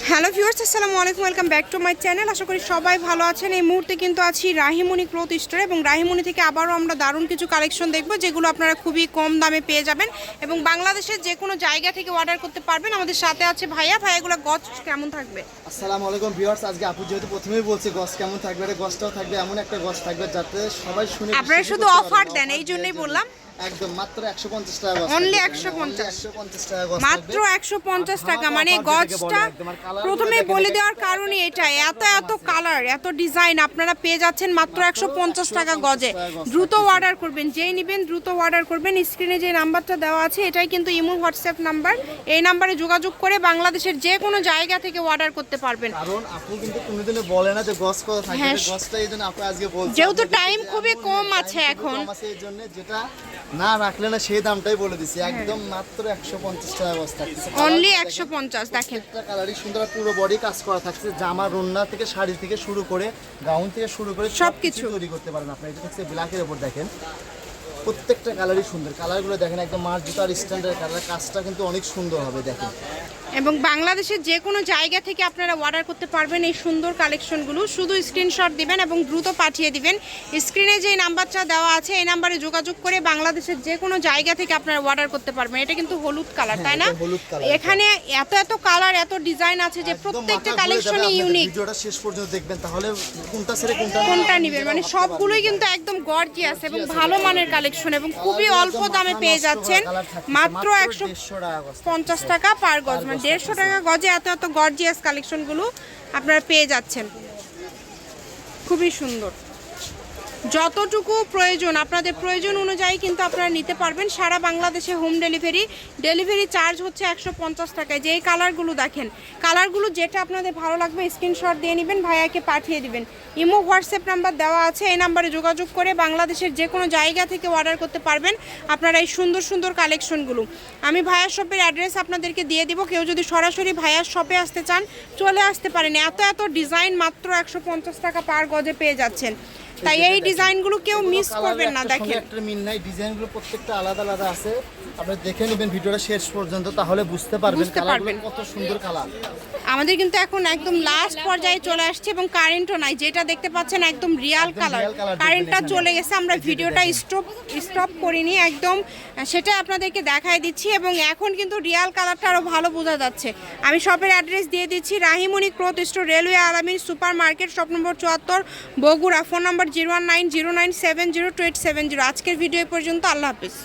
Hello viewers আসসালামু আলাইকুম welcome back to my channel. আশা করি সবাই ভালো আছেন। এই মুহূর্তে কিন্তু আছি রাহিমণি ক্লথ স্টোরে এবং রাহিমণি থেকে আবারও আমরা দারুণ কিছু কালেকশন দেখব যেগুলো আপনারা খুবই কম দামে পেয়ে যাবেন এবং বাংলাদেশের যে কোনো জায়গা থেকে অর্ডার করতে পারবেন। আমাদের সাথে আছে ভাইয়া। ভাইয়াগুলো গছ কেমন থাকবে? আসসালামু আলাইকুম ভিউয়ার্স আজকে আপু যেহেতু প্রথমেই বলছে গস কেমন থাকবে এটা গসটাও থাকবে এমন একটা গস থাকবে যাতে সবাই শুনে আপনারা শুধু অফার দেন, এই জন্যই বললাম। একদম মাত্র 150 টাকা 150 150 মাত্র মানে গজটা প্রথমে বলে দেওয়ার এটাই এত এত কালার এত ডিজাইন আপনারা পেয়ে যাচ্ছেন মাত্র একশো পঞ্চাশ টাকা গজে। দ্রুত অর্ডার করবেন যেই নেবেন দ্রুত অর্ডার করবেন। স্ক্রিনে যে নাম্বারটা দেওয়া আছে এটাই কিন্তু ইমো হোয়াটসঅ্যাপ নাম্বার এই নাম্বারে যোগাযোগ করে বাংলাদেশের যে কোনো জায়গা থেকে অর্ডার করতে পারবেন। কারণ আপু কিন্তু কোনোদিনও বলে না যে গস কত থাকবে। হ্যাঁ, আজকে যেহেতু যে খুবই কম আছে এখন। আছে এই যেটা না রাখলে না সেই দামটাই বলে দিছি। একদম মাত্র 150 টাকা গস থাকছে অনলি একশো পঞ্চাশ দেখেন। একটা কালারই সুন্দর পুরো বডি কাজ করা থাকছে জামা রন্না থেকে শাড়ি থেকে শুরু করে গাউন থেকে শুরু করে সবকিছু। তৈরি করতে পারেন আপনারা। এটা হচ্ছে ব্ল্যাকের উপর দেখেন। প্রত্যেকটা কালারই সুন্দর। কালারগুলো দেখেন একদম মার জুতার স্ট্যান্ডার্ড কালার কাজটা কিন্তু অনেক সুন্দর হবে দেখেন। এবং বাংলাদেশের যে কোনো জায়গা থেকে আপনারা অর্ডার করতে পারবেন এই সুন্দর কালেকশনগুলো শুধু স্ক্রিনশট দিবেন এবং দ্রুত পাঠিয়ে দিবেন। স্ক্রিনে যে নাম্বারটা দেওয়া আছে এই নাম্বারে যোগাযোগ করে বাংলাদেশের যে কোনো জায়গা থেকে আপনারা অর্ডার করতে পারবেন। এটা কিন্তু হলুদ কালার তাই না। এখানে এত এত কালার এত ডিজাইন আছে যে প্রত্যেকটা কালেকশনই ইউনিক ভিডিওটা শেষ পর্যন্ত দেখবেন তাহলে কোনটা ছেড়ে কোনটা কোনটা নেবেন মানে সবগুলোই কিন্তু একদম গর্জিয়াস এবং ভালো মানের কালেকশন এবং খুবই অল্প দামে পেয়ে যাচ্ছেন। মাত্র একশো পঞ্চাশ টাকা পার গজ মানে দেড়শো টাকা গজে এত এত গর্জিয়াস কালেকশনগুলো আপনারা পেয়ে যাচ্ছেন। খুবই সুন্দর। যতটুকু প্রয়োজন, আপনাদের প্রয়োজন অনুযায়ী কিন্তু আপনারা নিতে পারবেন। সারা বাংলাদেশে হোম ডেলিভারি ডেলিভারি চার্জ হচ্ছে একশো পঞ্চাশ টাকায়। যেই কালারগুলো দেখেন কালারগুলো যেটা আপনাদের ভালো লাগবে স্ক্রিনশট দিয়ে নেবেন, ভাইয়াকে পাঠিয়ে দিবেন। ইমো, হোয়াটসঅ্যাপ নাম্বার দেওয়া আছে, এই নাম্বারে যোগাযোগ করে বাংলাদেশের যে কোনো জায়গা থেকে অর্ডার করতে পারবেন আপনারা এই সুন্দর সুন্দর কালেকশনগুলো আমি ভাইয়ার শপের অ্যাড্রেস আপনাদেরকে দিয়ে দিব। কেউ যদি সরাসরি ভাইয়ার শপে আসতে চান, চলে আসতে পারেন। এত এত ডিজাইন মাত্র একশো পঞ্চাশ টাকা পার গজে পেয়ে যাচ্ছেন। তাই এই ডিজাইনগুলো কেউ মিস করবেন না দেখেন। একটা মিল নাই ডিজাইনগুলো প্রত্যেকটা আলাদা আলাদা আছে। আপনি দেখে নেবেন ভিডিওটা শেষ পর্যন্ত তাহলে বুঝতে পারবেন বুঝতে কালারগুলো পারবেন। কত সুন্দর কালার আমাদের কিন্তু এখন একদম লাস্ট পর্যায়ে চলে আসছে এবং কারেন্টও নাই যেটা দেখতে পাচ্ছেন একদম রিয়াল কালার কারেন্টটা চলে গেছে আমরা ভিডিওটা। স্টপ স্টপ করিনি একদম সেটা আপনাদেরকে দেখাই দিচ্ছি এবং এখন কিন্তু রিয়াল কালারটা আরও ভালো বোঝা যাচ্ছে। আমি শপের অ্যাড্রেস দিয়ে দিচ্ছি Rahimoni cloth store railway Alamin super market shop number চুয়াত্তর Bogura phone number zero one nine zero nine seven zero two eight seven zero. আজকের ভিডিও পর্যন্ত, আল্লাহ হাফিজ।